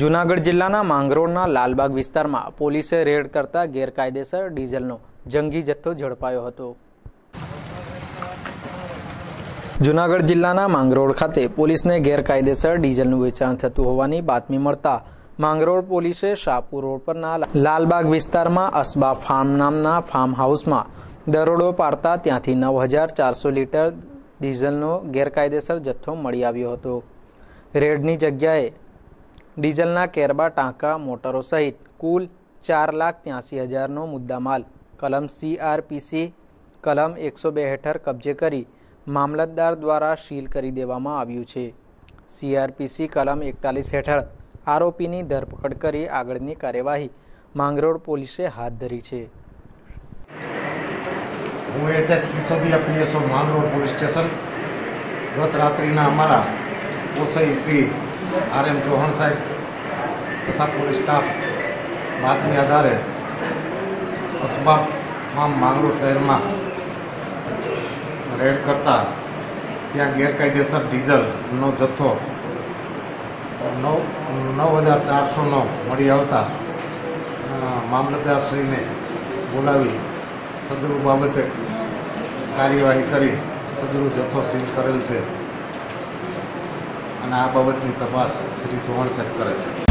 જૂનાગઢ જિલ્લાના માંગરોળના લાલબાગ વિસ્તારમાં પોલીસે રેડ કરતા ગેરકાયદેસર ડીઝલનો જંગી જથ્થો ઝડપાયો હતો. જૂનાગઢ જિલ્લાના માંગરોળ ખાતે પોલીસને ગેરકાયદેસર ડીઝલનું વેચાણ થતું હોવાની બાતમી મળતા માંગરોળ પોલીસે શાહપુર રોડ પરના લાલબાગ વિસ્તારમાં અસબા ફાર્મ નામના ફાર્મ હાઉસમાં દરોડો પાડતા ત્યાંથી નવ હજાર ચારસો લીટર ડીઝલનો ગેરકાયદેસર જથ્થો મળી આવ્યો હતો. રેડની જગ્યાએ ડીઝલના કેરબા, ટાંકા, મોટરો સહિત કુલ ચાર લાખ ત્યાંસી હજારનો મુદ્દામાલ. કલમ સીઆરપીસી કલમ એકસો બે હેઠળ કબજે કરી મામલતદાર દ્વારા સીલ કરી દેવામાં આવ્યું છે. સીઆરપીસી કલમ એકતાલીસ હેઠળ આરોપીની ધરપકડ કરી આગળની કાર્યવાહી માંગરોળ પોલીસે હાથ ધરી છે. હું H H Sisodiya PSO Mangrol police station. ગત રાત્રિના અમારા ઓસઈ શ્રી આર એમ ચૌહાણ સાહેબ તથા પોલીસ સ્ટાફ બાતમી આધારે અસબાબમાં માંગરોળ શહેરમાં રેડ કરતા ત્યાં ગેરકાયદેસર ડીઝલનો જથ્થો નવ નવ હજાર ચારસોનો મળી આવતા મામલતદારશ્રીને બોલાવી સદરૂ બાબતે કાર્યવાહી કરી સદરૂ જથ્થો સીલ કરેલ છે. અને આ બાબતની તપાસ શ્રી ચૌહાણ સાહેબ કરે છે.